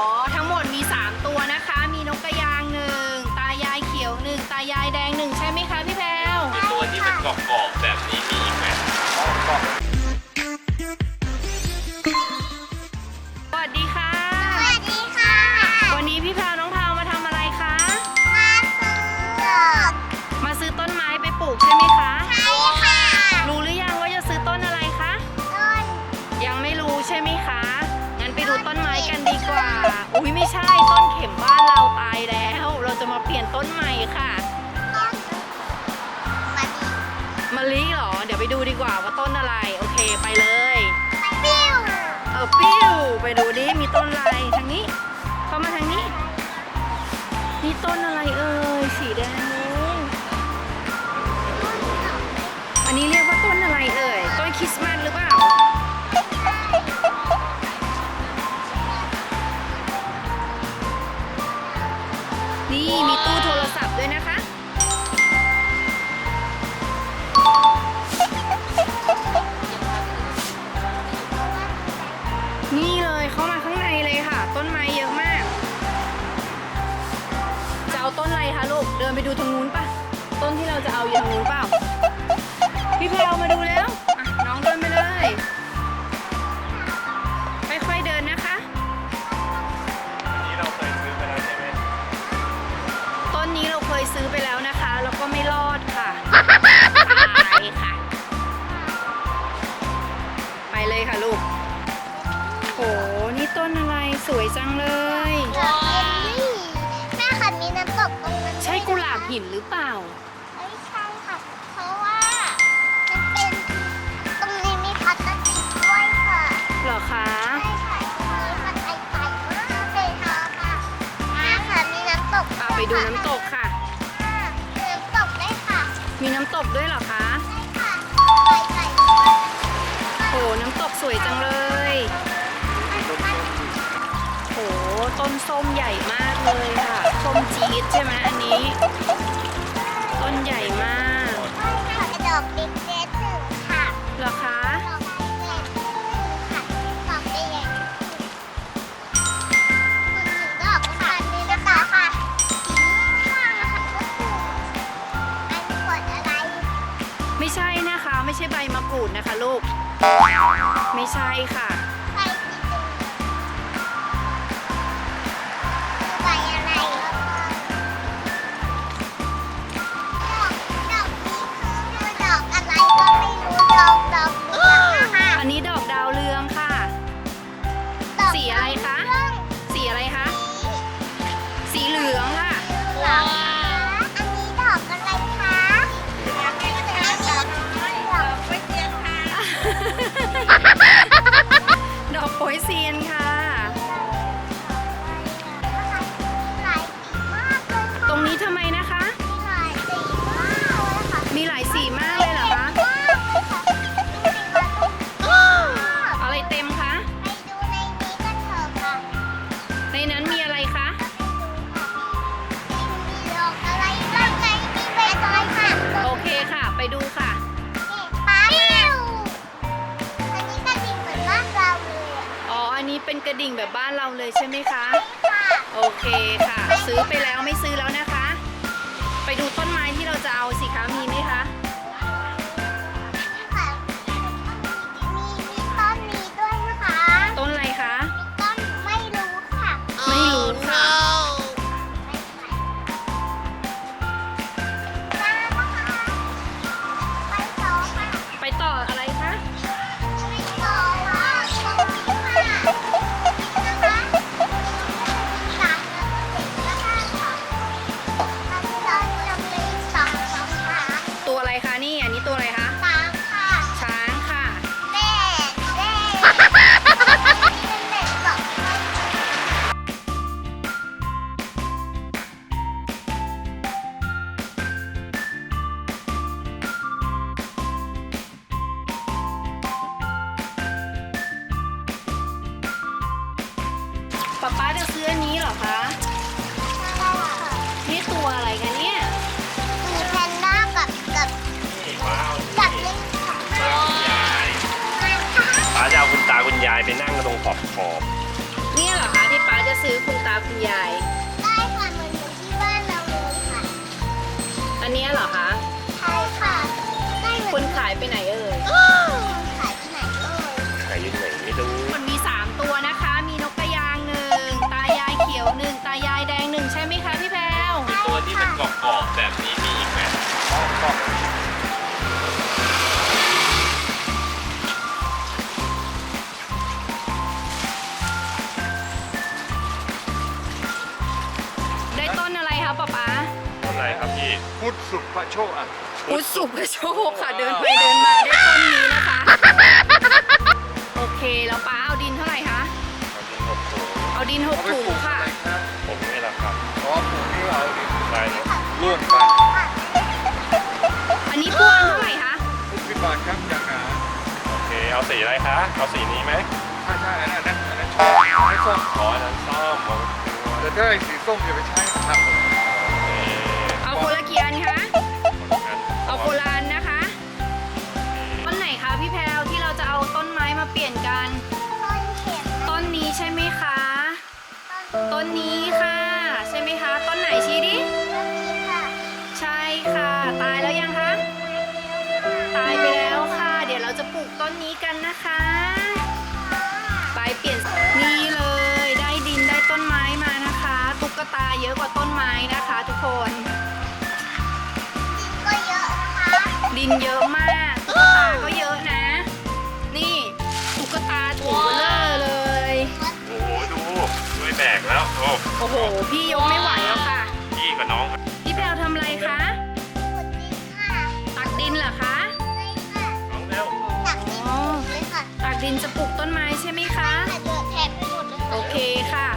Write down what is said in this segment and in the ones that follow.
อ๋อ ทั้งหมดมี 3 ตัวนะคะ มีนกกระยางหนึ่ง ตายายเขียวหนึ่ง ตายายแดงหนึ่งใช่ไหมคะพี่แพลวไอตัวที่มันกรอบๆแบบนี้มีอีกไหมสวัสดีค่ะ สวัสดีค่ะ วันนี้พี่แพลวน้องพาวมาทำอะไรคะ มาซื้อดอกมาซื้อต้นไม้ไปปลูกใช่ไหมคะใช่ค่ะรู้หรือยังว่าจะซื้อต้นอะไรคะ ต้นยังไม่รู้ใช่ไหมคะ งั้นไปดูต้นไม้กันดีกว่า อุ้ยไม่ใช่ต้นเข็มบ้านเราตายแล้ว เราจะมาเปลี่ยนต้นใหม่ค่ะมาดีมะลิเหรอ เดี๋ยวไปดูดีกว่าว่าต้นอะไร โอเคไปเลยปิ้วเอาปิ้วไปดูดิมีต้นอะไรทางนี้ เข้ามาทางนี้นี่ต้นอะไรเอ่ยสีแดงเลยอันนี้เรียกว่าต้นอะไรเอ่ยต้นคริสต์ ดูทางนู้นปะต้นที่เราจะเอาอยู่ทางนู้นเปล่า พี่แพลวมาดูแล้ว หลาบหินหรือเปล่า ไม่ใช่ค่ะ เพราะว่ามันเป็นตรงนี้มีพลาสติกด้วยค่ะเหรอคะใช่ค่ะตรงนี้มันไอไฟมากเลยค่ะแม่ค่ะมีน้ำตกเอาไปดูน้ำตกค่ะ ค่ะมีน้ำตกได้ค่ะมีน้ำตกด้วยเหรอคะใช่ค่ะไก่ไก่ด้วยโหน้ำตกสวยจังเลยโหต้นส้มใหญ่มากเลยค่ะส้มจี๊ดใช่ไหมอันนี้ต้น รอคะดอกบิ๊กเด็ดหนึ่งค่ะดอกใหญ่ๆหนึ่งดอกค่ะนี่นะคะค่ะสีม่วงนะคะก็คืออันขวดอะไรไม่ใช่นะคะ ไม่ใช่ใบมะกรูดนะคะลูก ไม่ใช่ค่ะ ยเซียนค่ะ นี้เป็นกระดิ่งแบบบ้านเราเลยใช่ไหมคะค่ะโอเคค่ะ ซื้อไปแล้วไม่ซื้อแล้วนะคะ ไปดูต้นไม้ที่เราจะเอาสิคะมีไหมายมันค่ะป้าจะเอาคุณตาคุณยายไปนั่งตรงขอบขอบเนี่ยเหรอคะที่ป้าจะซื้อคุณตาคุณยาย ได้ค่ะเหมือนอยู่ที่บ้านเราเลยค่ะ อันเนี้ยเหรอคะใช่ค่ะ สุภโชคอะอุยสุภโชคค่ะเดินไปเดินมาได้ต้นนี้นะคะ โอเคแล้วป้าเอาดินเท่าไหร่คะ เอาดินหกถุงเอาดินหกถุงค่ะครับผมนี่แหละครับอ๋อผมนี่เอาดิได้เนอะร่วมกันอันนี้พวงเท่าไหร่คะทุกสิบบาทครับอย่างหนาโอเคเอาสีอะไรคะ เอาสีนี้ไหมใช่ใช่อันนั้นอันนั้นอันนั้นชอบไม่ส้มอ๋ออันนั้นส้มโอแต่ถ้าไอ้สีส้มอย่าไปใช้ครับเคเอาคนละกี่อันคะ ยอะกว่าต้นไม้นะคะทุกคน ก็เยอะนะคะดินเยอะมากตุ๊กตาก็เยอะนะ นี่ตุ๊กตาถูเลอร์เลย โอ้โหดูด้วยแบกแล้วโอ้โอ้โห พี่ยกไม่ไหวแล้วค่ะ พี่กับน้องครับพี่แพลวทำอะไรคะ ขุดดินค่ะตักดินเหรอคะใช่ค่ะน้องเร็วตักดินเลยค่ะตักดินจะปลูกต้นไม้ใช่ไหมคะ แต่เดือดแทบไปหมดเลยโอเคค่ะ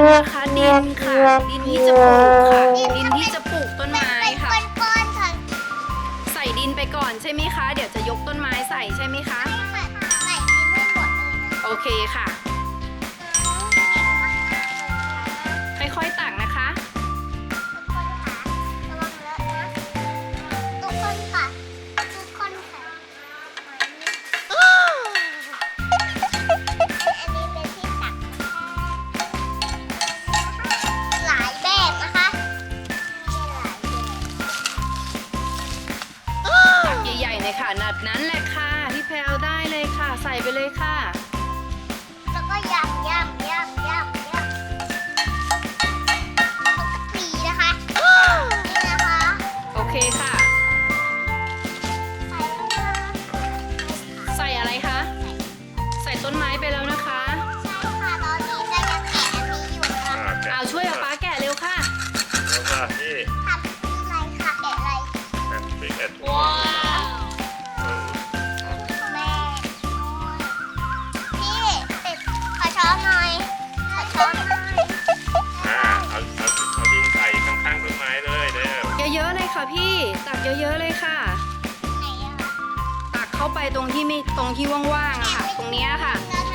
นน้ำมันนะคะดินค่ะดินที่จะปลูกค่ะดินที่จะปลูกต้นไม้ค่ะ เป็นก้อนๆค่ะใส่ดินไปก่อนใช่ไหมคะ เดี๋ยวจะยกต้นไม้ใส่ใช่ไหมคะใส่ใส่ดินให้หมดเลยนะโอเคค่ะ ค่อยๆตัก ๆเลยค่ะนัดนั้นแหละค่ะพี่แพลวได้เลยค่ะ ใส่ไปเลยค่ะ แล้วก็ยำยำยำยำยำแล้วก็ตีนะคะ นี่นะคะ โอเคค่ะ ตักเยอะๆเลยค่ะไหนอะตักเข้าไปตรงที่ไม่ตรงที่ว่างๆอะค่ะ ตรงเนี้ยค่ะ เราท